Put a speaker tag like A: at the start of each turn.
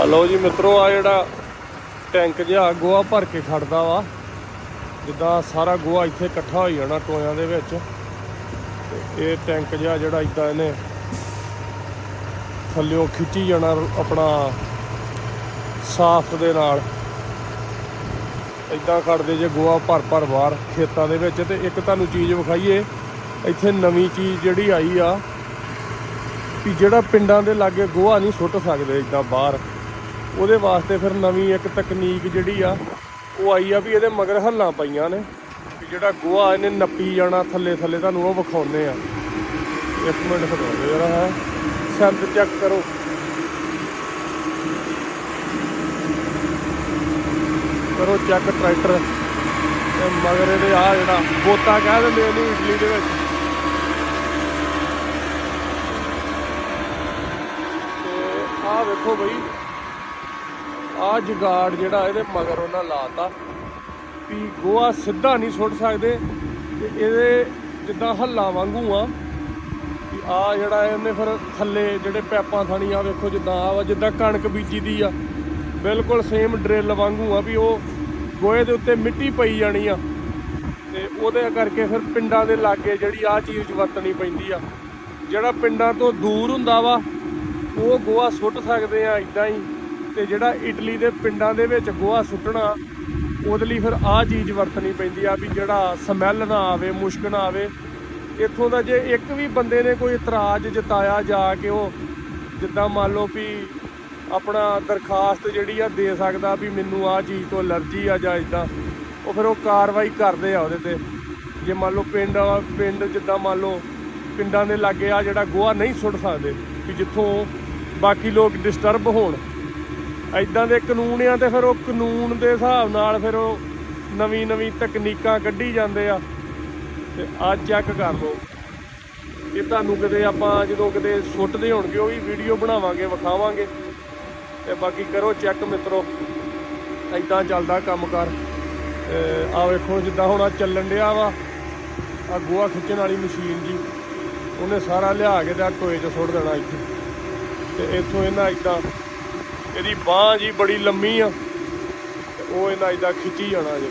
A: ਆ ਲਓ ਜੀ ਮਿੱਤਰੋ ਆ ਜਿਹੜਾ ਟੈਂਕ ਜਿਹਾ ਗੋਆ ਭਰ ਕੇ ਖੜਦਾ ਵਾ, ਜਿੱਦਾਂ ਸਾਰਾ ਗੋਆ ਇੱਥੇ ਇਕੱਠਾ ਹੋ ਜਾਣਾ ਟੋਇਆਂ ਦੇ ਵਿੱਚ, ਤੇ ਇਹ ਟੈਂਕ ਜਿਹਾ ਜਿਹੜਾ ਇਦਾਂ ਇਹਨੇ ਥੱਲਿਓ ਖਿੱਚੀ ਜਾਣਾ ਆਪਣਾ ਸਾਫ਼ ਦੇ ਨਾਲ। ਇਦਾਂ ਖੜਦੇ ਜੇ ਗੋਆ ਭਰ ਭਰ ਬਾਹਰ ਖੇਤਾਂ ਦੇ ਵਿੱਚ, ਤੇ ਇੱਕ ਤੁਹਾਨੂੰ ਚੀਜ਼ ਵਿਖਾਈਏ, ਇੱਥੇ ਨਵੀਂ ਚੀਜ਼ ਜਿਹੜੀ ਆਈ ਆ ਕਿ ਜਿਹੜਾ ਪਿੰਡਾਂ ਦੇ ਲਾਗੇ ਗੋਹਾ ਨਹੀਂ ਸੁੱਟ ਸਕਦੇ ਇਦਾਂ ਬਾਹਰ। ਉਹਦੇ ਵਾਸਤੇ ਫਿਰ ਨਵੀਂ ਇੱਕ ਤਕਨੀਕ ਜਿਹੜੀ ਆ, ਉਹ ਆਈ ਆ ਵੀ ਇਹਦੇ ਮਗਰ ਹੱਲਾਂ ਪਈਆਂ ਨੇ। ਕਿ ਜਿਹੜਾ ਗੋਹਾ ਇਹਨੇ ਨੱਪੀ ਜਾਣਾ ਥੱਲੇ ਥੱਲੇ ਤੁਹਾਨੂੰ ਉਹ ਵਿਖਾਉਨੇ ਆ। ਇੱਕ ਮਿੰਟ ਖੜੋ ਜਰਾ। ਹੈ ਸੰਦ ਚੈੱਕ ਕਰੋ। ਕਰੋ ਚੈੱਕ ਟਰੈਕਟਰ ਤੇ ਮਗਰ ਇਹਦੇ ਆ ਜਿਹੜਾ ਬੋਤਾ ਕਹਿ ਦਿੰਦੇ ਇਹਨੂੰ ਇਟਲੀ ਦੇ ਵਿੱਚ। ਤੇ ਆਹ ਵੇਖੋ ਬਈ ਆਹ ਜੁਗਾੜ ਜਿਹੜਾ ਇਹਦੇ ਮਗਰ ਉਹਨਾਂ ਲਾਤਾ। ਵੀ ਗੋਆ ਸਿੱਧਾ ਨਹੀਂ ਸੁੱਟ ਸਕਦੇ ਤੇ ਇਹਦੇ ਜਿੱਦਾਂ ਹੱਲਾ ਵਾਂਗੂ ਆ। ਵੀ ਆ ਜਿਹੜਾ ਇਹਨੇ ਫਿਰ ਥੱਲੇ ਜਿਹੜੇ ਪੈਪਾਂ ਥਾਣੀ ਆ ਵੇਖੋ ਜਿੱਦਾਂ ਆ ਵਾ, ਜਿੱਦਾਂ ਕਣਕ ਬੀਜੀ ਦੀ ਆ। ਬਿਲਕੁਲ ਸੇਮ ਡਰਿਲ ਵਾਂਗੂ ਆ ਵੀ ਉਹ ਗੋਏ ਦੇ ਉੱਤੇ ਮਿੱਟੀ ਪਈ ਜਾਣੀ ਆ। ਤੇ ਉਹਦੇ ਕਰਕੇ ਫਿਰ ਪਿੰਡਾਂ ਦੇ ਲਾਗੇ ਜਿਹੜੀ ਆ ਚੀਜ਼ ਵਰਤਣੀ ਪੈਂਦੀ ਆ। ਜਿਹੜਾ ਪਿੰਡਾਂ ਤੋਂ ਦੂਰ ਹੁੰਦਾ ਵਾ, ਉਹ ਗੋਆ ਸੁੱਟ ਸਕਦੇ ਆ ਇਦਾਂ ਹੀ। ਤੇ ਜਿਹੜਾ ਇਟਲੀ ਦੇ ਪਿੰਡਾਂ ਦੇ ਵਿੱਚ ਗੋਹਾ ਸੁੱਟਣਾ, ਉਹਦੇ ਲਈ ਫਿਰ ਆਹ ਚੀਜ਼ ਵਰਤਣੀ ਪੈਂਦੀ ਆ ਵੀ ਜਿਹੜਾ ਸਮੈਲ ਨਾ ਆਵੇ, ਮੁਸ਼ਕ ਨਾ ਆਵੇ। ਇੱਥੋਂ ਦਾ ਜੇ ਇੱਕ ਵੀ ਬੰਦੇ ਨੇ ਕੋਈ ਇਤਰਾਜ਼ ਜਤਾਇਆ ਜਾ ਕੇ ਉਹ, ਜਿੱਦਾਂ ਮੰਨ ਲਓ ਵੀ ਆਪਣਾ ਦਰਖਾਸਤ ਜਿਹੜੀ ਆ ਦੇ ਸਕਦਾ ਵੀ ਮੈਨੂੰ ਆਹ ਚੀਜ਼ ਤੋਂ ਅਲਰਜੀ ਆ ਜਾਂ ਇਦਾਂ ਉਹ ਫਿਰ ਉਹ ਕਾਰਵਾਈ ਕਰਦੇ ਆ ਉਹਦੇ ਤੇ। ਜੇ ਮੰਨ ਲਓ ਪਿੰਡ ਪਿੰਡ ਜਿੱਦਾਂ ਮੰਨ ਲਓ ਪਿੰਡਾਂ ਦੇ ਲਾਗੇ ਆ ਜਿਹੜਾ ਗੋਹਾ ਨਹੀਂ ਸੁੱਟ ਸਕਦੇ, ਵੀ ਜਿੱਥੋਂ ਬਾਕੀ ਲੋਕ ਡਿਸਟਰਬ ਹੋਣ। ਐਦਾਂ ਦੇ ਕਾਨੂੰਨ ਆ ਤੇ ਫਿਰ ਉਹ ਕਾਨੂੰਨ ਦੇ ਹਿਸਾਬ ਨਾਲ ਫਿਰ ਉਹ ਨਵੀਂ ਨਵੀਂ ਤਕਨੀਕਾਂ ਕੱਢੀ ਜਾਂਦੇ ਆ ਤੇ ਅੱਜ ਚੈੱਕ ਕਰ ਲਓ। ਇਹ ਤੁਹਾਨੂੰ ਕਿਤੇ ਆਪਾਂ ਜਦੋਂ ਕਿਤੇ ਸੁੱਟਦੇ ਹੋਣਗੇ, ਉਹ ਵੀ ਵੀਡੀਓ ਬਣਾਵਾਂਗੇ, ਵਿਖਾਵਾਂਗੇ। ਤੇ ਬਾਕੀ ਕਰੋ ਚੈੱਕ ਮਿੱਤਰੋ ਐਦਾਂ ਚੱਲਦਾ ਕੰਮ ਕਰ ਆ ਵੇਖੋ ਜਿੱਦਾਂ ਹੁਣ ਆ ਚੱਲਣ ਡਿਆ ਵਾ ਆ ਗੋਆ ਖਿੱਚਣ ਵਾਲੀ ਮਸ਼ੀਨ ਜੀ। ਉਹਨੇ ਸਾਰਾ ਲਿਆ ਕੇ ਤੇ ਆ ਟੋਏ 'ਚ ਸੁੱਟ ਦੇਣਾ ਇੱਥੇ। ਤੇ ਇੱਥੋਂ ਇਹਨਾਂ ਇਦਾਂ ਇਹਦੀ ਬਾਹ ਜੀ ਬੜੀ ਲੰਮੀ ਆ ਉਹ ਇਹਨਾਂ ਇਦਾਂ ਖਿੱਚੀ ਜਾਣਾ ਜੇ।